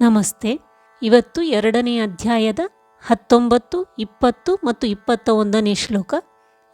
ನಮಸ್ತೆ. ಇವತ್ತು ಎರಡನೇ ಅಧ್ಯಾಯದ ಹತ್ತೊಂಬತ್ತು, ಇಪ್ಪತ್ತು ಮತ್ತು ಇಪ್ಪತ್ತ ಒಂದನೇ ಶ್ಲೋಕ.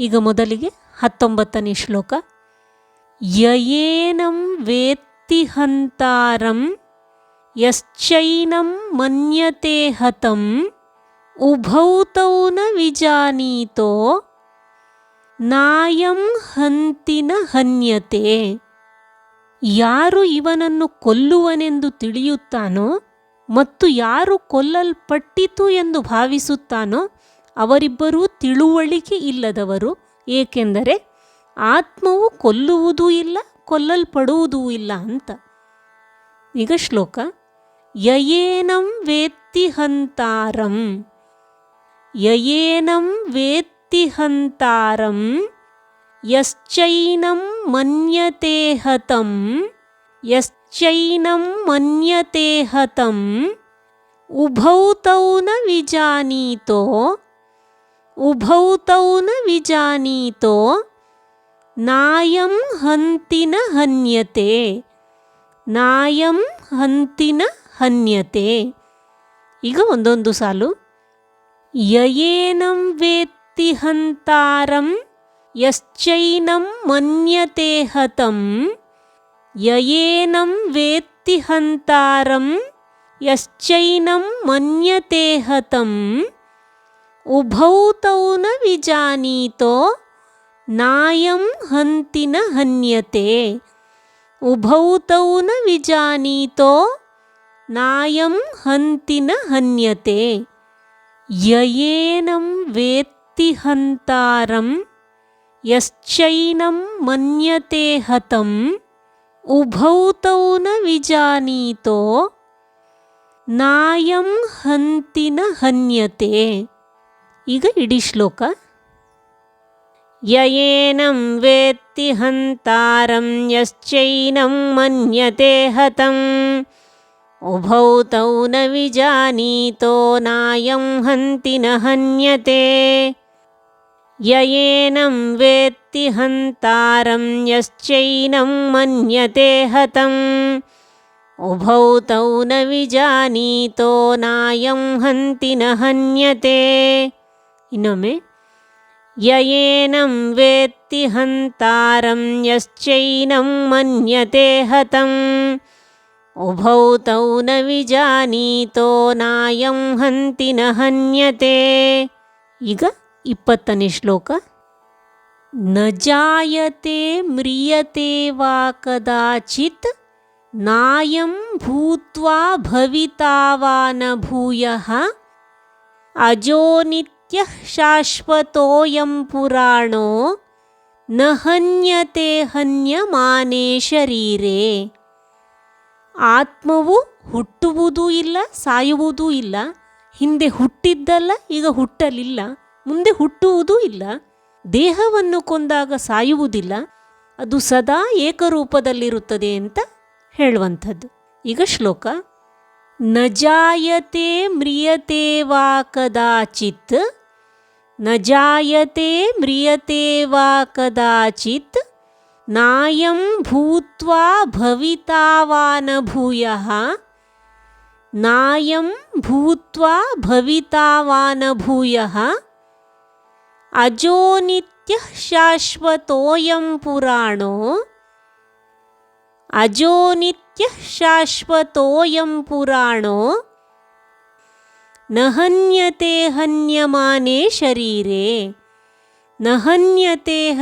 ಈಗ ಮೊದಲಿಗೆ ಹತ್ತೊಂಬತ್ತನೇ ಶ್ಲೋಕ. ಯಯೇನಂ ವೇತ್ತಿ ಹಂತಾರಂ, ಯಶ್ಚೈನಂ ಮನ್ಯತೆ ಹತಂ, ಉಭೌತೌ ನ ವಿಜಾನೀತೋ, ನಾಯಂ ಹಂತಿನ ಹನ್ಯತೆ. ಯಾರು ಇವನನ್ನು ಕೊಲ್ಲುವನೆಂದು ತಿಳಿಯುತ್ತಾನೋ ಮತ್ತು ಯಾರು ಕೊಲ್ಲಲ್ಪಟ್ಟಿತು ಎಂದು ಭಾವಿಸುತ್ತಾನೋ ಅವರಿಬ್ಬರೂ ತಿಳುವಳಿಕೆ ಇಲ್ಲದವರು, ಏಕೆಂದರೆ ಆತ್ಮವು ಕೊಲ್ಲುವುದೂ ಇಲ್ಲ, ಕೊಲ್ಲಲ್ಪಡುವುದೂ ಇಲ್ಲ ಅಂತ. ಈಗ ಶ್ಲೋಕ, ಯಯೇನಂ ವೇತ್ತಿ ಹಂತಾರಂ. ಯಯೇನಂ ವೇತ್ತಿ ಹಂತಾರಂ. ಯಶ್ಚೈನಂ ಮನ್ಯತೆ ಹತಂ ಯಶ್ಚೈನಂ ಮನ್ಯತೆ ಹತಂ ಉಭೌ ತೌ ನ ವಿಜಾನೀತೋ ಉಭೌ ತೌ ನ ವಿಜಾನೀತೋ ನಾಯಂ ಹಂತಿನ ಹನ್ಯತೆ ನಾಯಂ ಹಂತಿನ ಹನ್ಯತೆ ಈಗ ಒಂದೊಂದು ಸಾಲು ಯಯೇನಂ ವೇತ್ತಿ ಹಂತಾರಂ ಯಶ್ಚೈನಂ ಮನ್ಯತೆ ಹತಂ ययेनं वेत्ति हन्तारं यश्चैनं मन्यते हतम्। उभौ तौ न विजानीतो नायं हन्ति न हन्यते। उभौ तौ न विजानीतो नायं हन्ति न हन्यते। ययेनं वेत्ति हन्तारं यश्चैनं मन्यते हतम्। ಹತಂ ಉಭೌ ತೌ ನ ವಿಜಾನೀತೋ ನಾಯಂ ಹಂತಿನ ಹನ್ಯತೆ ಈಗ ಇಡೀ ಶ್ಲೋಕ ಯಯೇನಂ ವೇತ್ತಿ ಹಂತಾರಂ ಯಶ್ಚೈನಂ ಮನ್ಯತೆ ಹತಂ ಉಭೌ ತೌ ನ ವಿಜಾನೀತೋ ನಾಯಂ ಹಂತಿನ ಹನ್ಯತೆ ಯಯೇನಂ ವೇತ್ತಿ ಹಂತಾರಂ ಯಶ್ಚೈನಂ ಮನ್ಯತೆ ಹತಂ ಉಭೌ ತೌ ನ ವಿಜಾನೀತೋ ನಾಯಂ ಹಂತಿನ ಹನ್ಯತೆ. ಇನ್ನೊಮ್ಮೆ, ಯಯೇನಂ ವೇತ್ತಿ ಹಂತಾರಂ ಯಶ್ಚೈನಂ ಮನ್ಯತೆ ಹತಂ ಉಭೌ ತೌ ನ ವಿಜಾನೀತೋ ನಾಯಂ ಹಂತಿ ನ ಹನ್ಯತೆ. ಈಗ ಇಪ್ಪತ್ತನೇ ಶ್ಲೋಕ. ನ जायते ಕದಾಚಿತ್ ನಾಯಂ ಭೂತ್ವಾ ಭವಿತಾ ವಾ ನ ಭೂಯಃ ಅಜೋ ನಿತ್ಯ ಶಾಶ್ವತೋಯಂ ಪುರಾಣೋ ನ ಹನ್ಯತೆ ಹನ್ಯಮಾನೇ ಶರೀರೇ. ಆತ್ಮವು ಹುಟ್ಟುವುದೂ ಇಲ್ಲ, ಸಾಯುವುದೂ ಇಲ್ಲ, ಹಿಂದೆ ಹುಟ್ಟಿದ್ದಲ್ಲ, ಈಗ ಹುಟ್ಟಲಿಲ್ಲ, ಮುಂದೆ ಹುಟ್ಟುವುದೂ ಇಲ್ಲ. ದೇಹವನ್ನು ಕೊಂದಾಗ ಸಾಯುವುದಿಲ್ಲ, ಅದು ಸದಾ ಏಕರೂಪದಲ್ಲಿರುತ್ತದೆ ಅಂತ ಹೇಳುವಂಥದ್ದು. ಈಗ ಶ್ಲೋಕ ನ ಜಾಯತೆ ಮ್ರಿಯತೆ ವಾ ಕದಾಚಿತ್ನ ಜಾಯತೆ ಮ್ರಿಯತೆ ವಾ ಕದಾಚಿತ್, ನಾಯಂ ಭೂತ್ವಾ ಭವಿತಾವಾನ ಭೂಯ ನ ಭೂಯಃ ನಾಯಂ ಭೂತ್ವಾ ಭವಿತಾ ವಾ ನ ಭೂಯಃ ಅಜೋ ನಿತ್ಯ ಶಾಶ್ವತೋಯಂ ಪುರಾಣೋ ಅಜೋ ನಿತ್ಯ ಶಾಶ್ವತೋಯಂ ಪುರಾಣೋ ನ ಹನ್ಯತೆ ಶರೀರೆ ಶರೀರೇ ನ ಹನ್ಯತೆ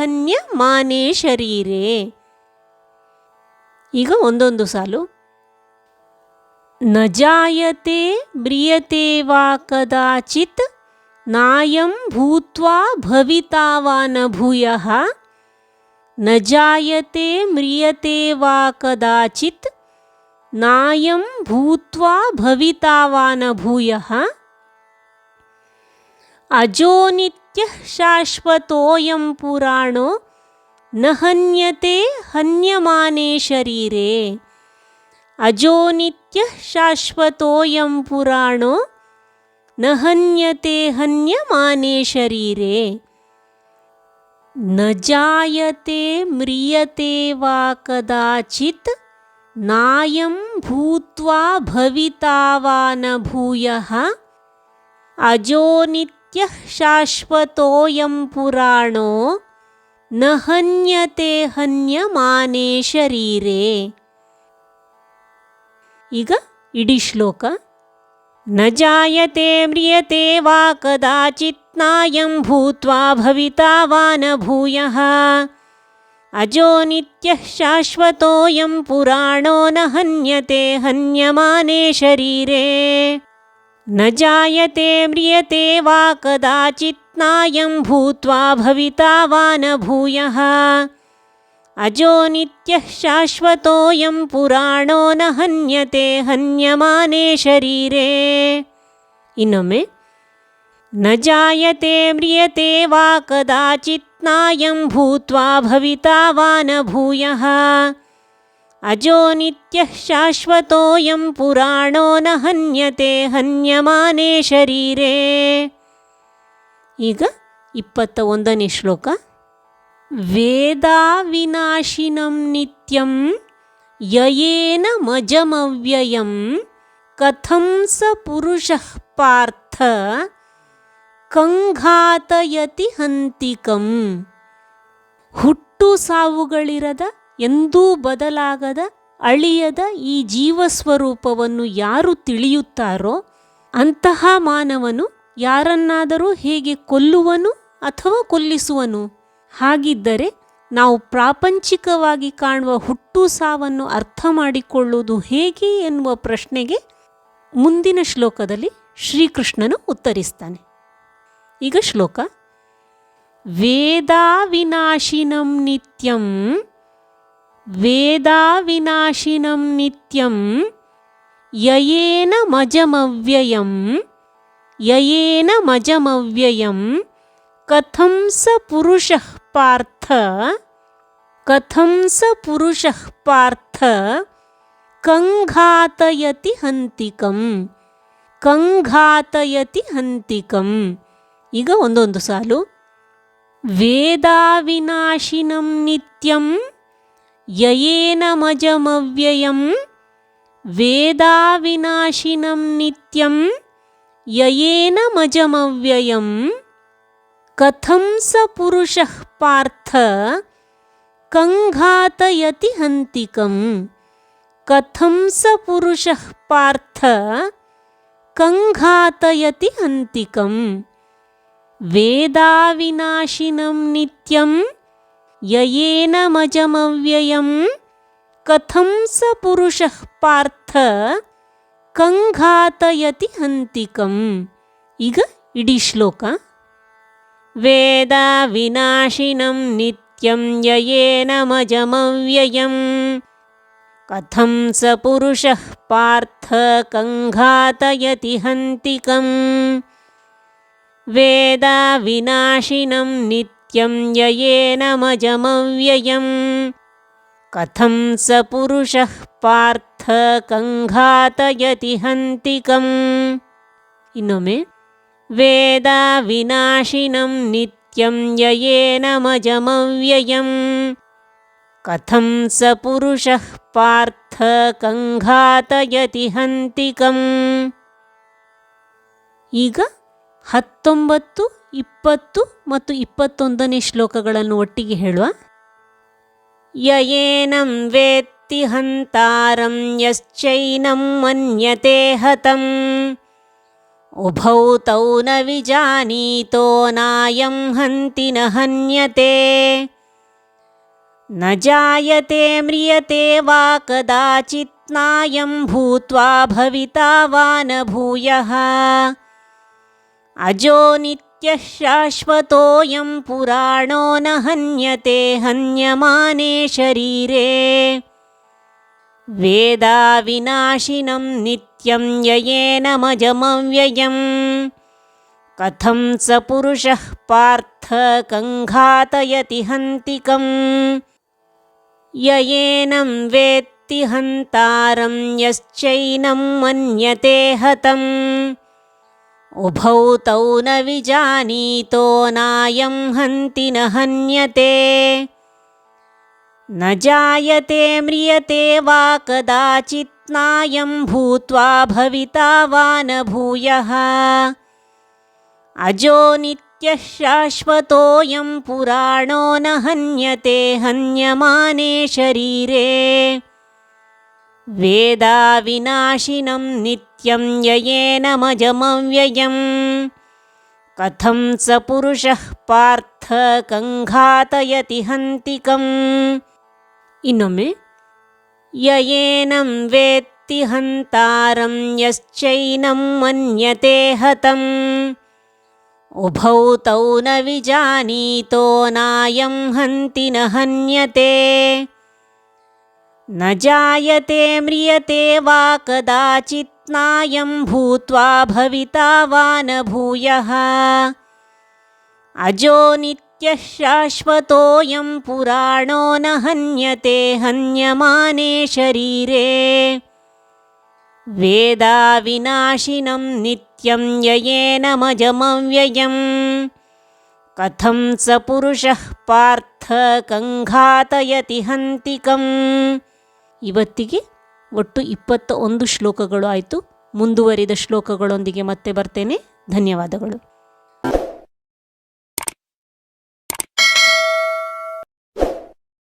ಶರೀರೆ ಈಗ ಒಂದೊಂದು ಸಾಲು. ನ ಜಾಯತೆ ಮ್ರಿಯತೆ नायं भूत्वा भविता वा न भूयः न जायते म्रियते वा कदाचित्, नायं भूत्वा भविता वा न भूयः अजो नित्यः शाश्वतोऽयं पुराणो, न हन्यते हन्यमाने शरीरे। अजो नित्यः शाश्वतोऽयं पुराणो ಶಾಶ್ವತೋಯಂ ಪುರಾಣೋ ನ ಹನ್ಯತೆ ಹನ್ಯಮಾನೇ ಶರೀರೇ ನ ಜಾಯತೆ ಮ್ರಿಯತೆ ವಾ ಕದಾಚಿತ್ ನಾಯಂ ಭೂತ್ವಾ ಭವಿತಾವಾನ ಭೂಯಃ ಅಜೋ ನಿತ್ಯ ಶಾಶ್ವತೋಯಂ ಪುರಾಣೋ ನ ಹನ್ಯತೆ ಹನ್ಯಮಾನೇ ಶರೀರೇ ಈಗ ಇಡೀ ಶ್ಲೋಕ न जायते म्रियते वा कदाचित् नायं भूत्वा भविता वा न भूयः। अजो नित्यः शाश्वतोऽयं पुराणो न हन्यते हन्यमाने शरीरे। न जायते म्रियते वा कदाचित् नायं भूत्वा भविता वा न भूयः। ಅಜೋ ನಿತ್ಯ ಶಾಶ್ವತೋಯಂ ಪುರಾಣೋ ನ ಹನ್ಯತೆ ಹನ್ಯಮಾನೇ ಶರೀರೇ ಇನ್ನೊಮ್ಮೆ ನ ಜಾಯತೆ ಮ್ರಿಯತೆ ವಾ ಕದಾಚಿತ್ ನಾಯಂ ಭೂತ್ವಾ ಭವಿತಾ ವಾ ನ ಭೂಯಃ ಅಜೋ ನಿತ್ಯ ಶಾಶ್ವತೋಯಂ ಪುರಾಣೋ ನ ಹನ್ಯತೆ ಹನ್ಯಮಾನೇ ಶರೀರೇ ಈಗ ಇಪ್ಪತ್ತ ಒಂದನೇ ಶ್ಲೋಕ ವೇದಾ नित्यं ನಿತ್ಯಂ ಯಯೇನ ಮಜಮವ್ಯಯಂ ಕಥಂ ಸ पार्थ ಕಂಘಾತಯತಿ ಹಂತಿಕಂ ಹುಟ್ಟು ಸಾವುಗಳಿರದ, ಎಂದೂ ಬದಲಾಗದ, ಅಳಿಯದ ಈ ಜೀವಸ್ವರೂಪವನ್ನು ಯಾರು ತಿಳಿಯುತ್ತಾರೋ, ಅಂತಹ ಮಾನವನು ಯಾರನ್ನಾದರೂ ಹೇಗೆ ಕೊಲ್ಲುವನು ಅಥವಾ ಕೊಲ್ಲಿಸುವನು? ಹಾಗಿದ್ದರೆ ನಾವು ಪ್ರಾಪಂಚಿಕವಾಗಿ ಕಾಣುವ ಹುಟ್ಟು ಸಾವನ್ನು ಅರ್ಥ ಮಾಡಿಕೊಳ್ಳುವುದು ಹೇಗೆ ಎನ್ನುವ ಪ್ರಶ್ನೆಗೆ ಮುಂದಿನ ಶ್ಲೋಕದಲ್ಲಿ ಶ್ರೀಕೃಷ್ಣನು ಉತ್ತರಿಸ್ತಾನೆ. ಈಗ ಶ್ಲೋಕ ವೇದಾ ವಿನಾಶಿನಂ ನಿತ್ಯಂ ವೇದಾ ವಿನಾಶಿನಂ ನಿತ್ಯಂ, ಯಯೇನ ಮಜಮವ್ಯಯಂ ಯಯೇನ ಮಜಮವ್ಯಯಂ ಕಥಂ ಸ ಪುರುಷಃ ಪಾರ್ಥ ಕಥಂ ಸ ಪುರುಷಃ ಪಾರ್ಥ ಕಂಘಾತಯತಿ ಹಂತಿಕಂ ಕಂಘಾತಯತಿ ಹಂತಿಕಂ. ಈಗ ಒಂದೊಂದು ಸಾಲು. ವೇದಾ ವಿನಾಶಿನಂ ನಿತ್ಯಂ, ಯಯೇನ ಮಜಮವ್ಯಯಂ. ವೇದಾ ವಿನಾಶಿನಂ ನಿತ್ಯಂ, ಯಯೇನ ಮಜಮವ್ಯಯಂ. ಕಥಂ ಸ ಪುರುಷ ಪಾರ್ಥ ಕಂಘಾತಯತಿ ಹಂತಿಕಂ ಕಥಂ ಸ ಪುರುಷ ಪಾರ್ಥ ಕಂಘಾತಯತಿ ಹಂತಿಕಂ ವೇದಾವಿನಾಶಿನಂ ನಿತ್ಯಂ ಯಯೇನ ಮಜಮವ್ಯಯಂ ಕಥಂ ಸ ಪುರುಷ ಪಾರ್ಥ ಕಂಘಾತಯತಿ ಹಂತಿಕಂ ಈಗ ಇಡೀ ಶ್ಲೋಕ वेदाविनाशिनं नित्यं ययेनमजमव्ययम् कथं स पुरुषः पार्थकङ्घातयतिहन्तिकं वेदाविनाशिनं नित्यं ययेनमजमव्ययम् कथं स पुरुषः पार्थकङ्घातयतिहन्तिकम् इनोमे ಪಾರ್ಥ नित्यं ययेनमजमव्ययम् कथं ಸ ಪುರುಷಃ ಪಾರ್ಥ ಕಂಘಾತಯತಿ ಹಂತಿಕಂ ಈಗ ಹತ್ತೊಂಬತ್ತು, ಇಪ್ಪತ್ತು ಮತ್ತು ಇಪ್ಪತ್ತೊಂದನೇ ಶ್ಲೋಕಗಳನ್ನು ಒಟ್ಟಿಗೆ ಹೇಳುವ. ಯಯೇನಂ ವೇತ್ತಿ ಹಂತಾರಂ ಯಶ್ಚೈನಂ ಮನ್ಯತೆ ಹತಂ उभौ तौ न विजानीतो नायं हन्ति न हन्यते। न जायते म्रियते वा कदाचित् नायं भूत्वा भविता वा न भूयः। अजो नित्यः शाश्वतोऽयं पुराणो न हन्यते हन्यमाने शरीरे। वेदाविनाशिनं नित्य ्यं ययेनमजमव्ययं कथं स पुरुषः पार्थ कङ्घातयति हन्तिकम्। ययेनं वेत्ति हन्तारं यश्चैनं मन्यते हतम्। उभौ तौ न विजानीतो नायं हन्ति न हन्यते। न जायते म्रियते वा कदाचित् नायं भूत्वा भविता वा न भूयः अजो नित्यः शाश्वतोऽयं पुराणो न हन्यते हन्यमाने शरीरे वेदाविनाशिनं नित्यं ययेनमजमव्ययम् कथं स पुरुषः पार्थ कङ्घातयति हन्तिकम् ಇನ್ನೊಮ್ಮೆ ययेनं वेत्ति हन्तारं यश्चैनं मन्यते हतम्। उभौ तौ न विजानीतो नायं हन्ति न हन्यते। न जायते म्रियते वा कदाचित् नायं भूत्वा भविता वा न भूयः। अजो नित्य शाश्वतोऽयं पुराणो न हन्यते हन्यमाने शरीरे वेदाविनाशिनं नित्यं ययेनमजमव्ययम् कथं स पुरुषः ಪಾರ್ಥ ಕಂಘಾತಯತಿ ಹಂತಿಕಂ ಇವತ್ತಿಗೆ ಒಟ್ಟು ಇಪ್ಪತ್ತ ಒಂದು ಶ್ಲೋಕಗಳು ಆಯಿತು ಮುಂದುವರಿದ ಶ್ಲೋಕಗಳೊಂದಿಗೆ ಮತ್ತೆ ಬರ್ತೇನೆ ಧನ್ಯವಾದಗಳು